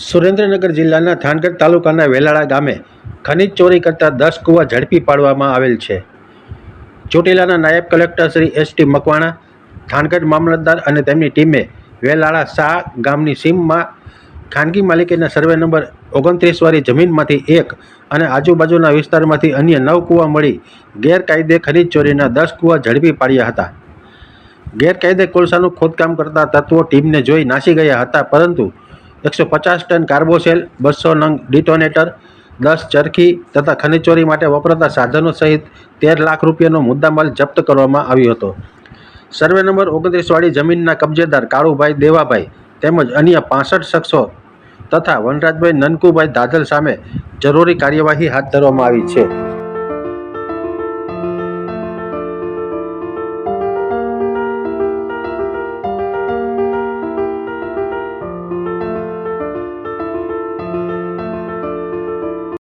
સુરેન્દ્રનગર જિલ્લાના થાનગઢ તાલુકાના વેલાળા ગામે ખનીજ ચોરી કરતા દસ કૂવા ઝડપી પાડવામાં આવેલ છે. ચોટીલાના નાયબ collector Shri S T Makwana Thangadh મામલતદાર અને તેમની ટીમે વેલાળા શાહ ગામની સીમમાં ખાનગી માલિકીના સર્વે નંબર ઓગણત્રીસ વાળી જમીનમાંથી એક અને આજુબાજુના વિસ્તારમાંથી અન્ય નવ કૂવા મળી ગેરકાયદે ખનીજ ચોરીના દસ કૂવા ઝડપી પાડ્યા હતા. ગેરકાયદે કોલસાનું ખોદકામ કરતા તત્વો ટીમને જોઈ નાસી ગયા હતા, પરંતુ એકસો પચાસ ટન કાર્બોસેલ, બસો નંગ ડિટોનેટર, દસ ચરખી તથા ખનીચોરી માટે વપરાતા સાધનો સહિત તેર લાખ રૂપિયાનો મુદ્દામાલ જપ્ત કરવામાં આવ્યો હતો. સર્વે નંબર ઓગણત્રીસવાળી જમીનના કબજેદાર કાળુભાઈ દેવાભાઈ તેમજ અન્ય પાસઠ શખ્સો તથા વનરાજભાઈ નનકુભાઈ દાદલ સામે જરૂરી કાર્યવાહી હાથ ધરવામાં આવી છે.